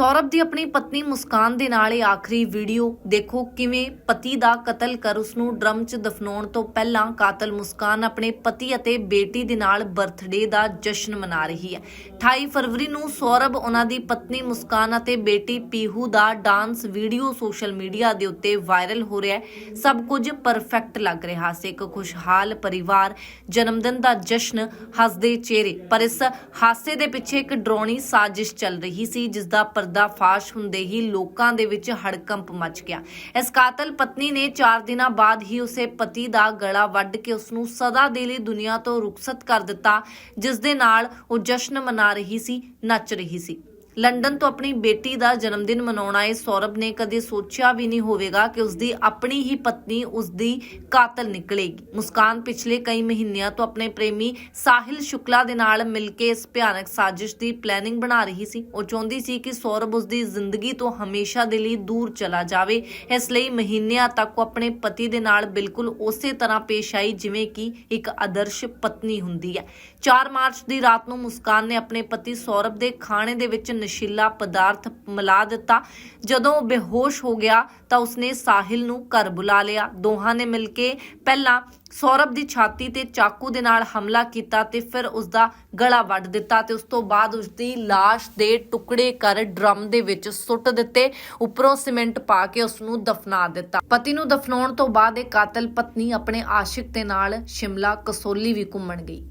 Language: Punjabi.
ਸੌਰਭ ਦੀ ਆਪਣੀ ਪਤਨੀ ਮੁਸਕਾਨ ਦੇ ਨਾਲ ਇਹ ਆਖਰੀ ਵੀਡੀਓ ਦੇਖੋ ਕਿਵੇਂ ਪਤੀ ਦਾ ਕਤਲ ਕਰ ਉਸ ਨੂੰ ਡਰਮ 'ਚ ਦਫਨਾਉਣ ਤੋਂ ਪਹਿਲਾਂ ਕਾਤਲ ਮੁਸਕਾਨ ਆਪਣੇ ਪਤੀ ਅਤੇ ਬੇਟੀ ਦੇ ਨਾਲ ਬਰਥਡੇ ਦਾ ਜਸ਼ਨ ਮਨਾ ਰਹੀ ਹੈ। 28 ਫਰਵਰੀ ਨੂੰ ਸੌਰਭ ਉਹਨਾਂ ਦੀ ਪਤਨੀ ਮੁਸਕਾਨ ਅਤੇ ਬੇਟੀ ਪੀਹੂ ਦਾ ਡਾਂਸ ਵੀਡੀਓ ਸੋਸ਼ਲ ਮੀਡੀਆ ਦੇ ਉੱਤੇ ਵਾਇਰਲ ਹੋ ਰਿਹਾ ਹੈ। ਸਭ ਕੁਝ ਪਰਫੈਕਟ ਲੱਗ ਰਿਹਾ ਸੀ। ਇੱਕ ਖੁਸ਼ਹਾਲ ਪਰਿਵਾਰ ਜਨਮਦਿਨ ਦਾ ਜਸ਼ਨ ਹੱਸਦੇ ਚਿਹਰੇ, ਪਰ ਇਸ ਹਾਸੇ ਦੇ ਪਿੱਛੇ ਇੱਕ ਡਰੋਣੀ ਸਾਜ਼ਿਸ਼ ਚੱਲ ਰਹੀ ਸੀ ਜਿਸ ਦਾ ਪਰਦਾਫਾਸ਼ ਹੁੰਦੇ ਹੀ ਲੋਕਾਂ ਦੇ ਵਿੱਚ ਹੜਕੰਪ ਮਚ ਗਿਆ। ਇਸ ਕਾਤਲ ਪਤਨੀ ਨੇ 4 ਦਿਨਾਂ ਬਾਅਦ ਹੀ ਉਸੇ ਪਤੀ ਦਾ ਗਲਾ ਵੱਢ ਕੇ ਉਸ ਨੂੰ ਸਦਾ ਦੇ ਲਈ ਦੁਨੀਆ ਤੋਂ ਰੁਖਸਤ ਕਰ ਦਿੱਤਾ ਜਿਸ ਦੇ ਨਾਲ ਉਹ ਜਸ਼ਨ ਮਨਾ ਰਹੀ ਸੀ, ਨੱਚ ਰਹੀ ਸੀ। ਲੰਡਨ ਤੋਂ ਆਪਣੀ ਬੇਟੀ ਦਾ ਜਨਮ ਦਿਨ ਮਨਾਉਣ ਆਏ ਸੌਰਭ ਨੇ ਕਦੇ ਸੋਚਿਆ ਵੀ ਨਹੀਂ ਹੋਵੇਗਾ ਕਿ ਉਸਦੀ ਆਪਣੀ ਹੀ ਪਤਨੀ ਉਸਦੀ ਕਾਤਲ ਨਿਕਲੇਗੀ। ਮੁਸਕਾਨ ਪਿਛਲੇ ਕਈ ਮਹੀਨਿਆਂ ਤੋਂ ਆਪਣੇ ਪ੍ਰੇਮੀ ਸਾਹਿਲ ਸ਼ੁਕਲਾ ਦੇ ਨਾਲ ਮਿਲ ਕੇ ਇਸ ਭਿਆਨਕ ਸਾਜ਼ਿਸ਼ ਦੀ ਪਲੈਨਿੰਗ ਬਣਾ ਰਹੀ ਸੀ। ਉਹ ਚਾਹੁੰਦੀ ਸੀ ਕਿ ਸੌਰਭ ਉਸਦੀ ਜ਼ਿੰਦਗੀ ਤੋਂ ਹਮੇਸ਼ਾ ਦੇ ਲਈ ਦੂਰ ਚਲਾ ਜਾਵੇ। ਇਸ ਲਈ ਮਹੀਨਿਆਂ ਤੱਕ ਉਹ ਆਪਣੇ ਪਤੀ ਦੇ ਨਾਲ ਬਿਲਕੁਲ ਉਸੇ ਤਰ੍ਹਾਂ ਪੇਸ਼ ਆਈ, ਜਿਵੇਂ ਕਿ ਇੱਕ ਆਦਰਸ਼ ਪਤਨੀ ਹੁੰਦੀ ਹੈ। 4 ਮਾਰਚ ਦੀ ਰਾਤ ਨੂੰ ਮੁਸਕਾਨ ਨੇ ਆਪਣੇ ਪਤੀ ਸੌਰਭ ਦੇ ਖਾਣੇ ਦੇ ਵਿੱਚ ਨਸ਼ੀਲਾ ਪਦਾਰਥ ਮਿਲਾ ਦਿੱਤਾ। ਜਦੋਂ ਉਹ ਬੇਹੋਸ਼ ਹੋ ਗਿਆ ਤਾਂ ਉਸਨੇ ਸਾਹਿਲ ਨੂੰ ਘਰ ਬੁਲਾ ਲਿਆ। ਦੋਹਾਂ ਨੇ ਮਿਲ ਕੇ ਪਹਿਲਾਂ ਸੌਰਭ ਦੀ ਛਾਤੀ ਤੇ ਚਾਕੂ ਦੇ ਨਾਲ ਹਮਲਾ ਕੀਤਾ ਤੇ ਫਿਰ ਉਸ ਦਾ ਗਲਾ ਵੱਢ ਦਿੱਤਾ ਤੇ ਉਸ ਤੋਂ ਬਾਅਦ ਉਸ ਦੀ ਲਾਸ਼ ਦੇ ਟੁਕੜੇ ਕਰ ਡਰਮ ਦੇ ਵਿੱਚ ਸੁੱਟ ਦਿੱਤੇ। ਉੱਪਰੋਂ ਸੀਮੈਂਟ ਪਾ ਕੇ ਉਸ ਨੂੰ ਦਫਨਾ ਦਿੱਤਾ। ਪਤੀ ਨੂੰ ਦਫਨਾਉਣ ਤੋਂ ਬਾਅਦ ਇਹ ਕਾਤਲ ਪਤਨੀ ਆਪਣੇ ਆਸ਼ਿਕ ਦੇ ਨਾਲ ਸ਼ਿਮਲਾ ਕਸੋਲੀ ਵੀ ਘੁੰਮਣ ਗਈ।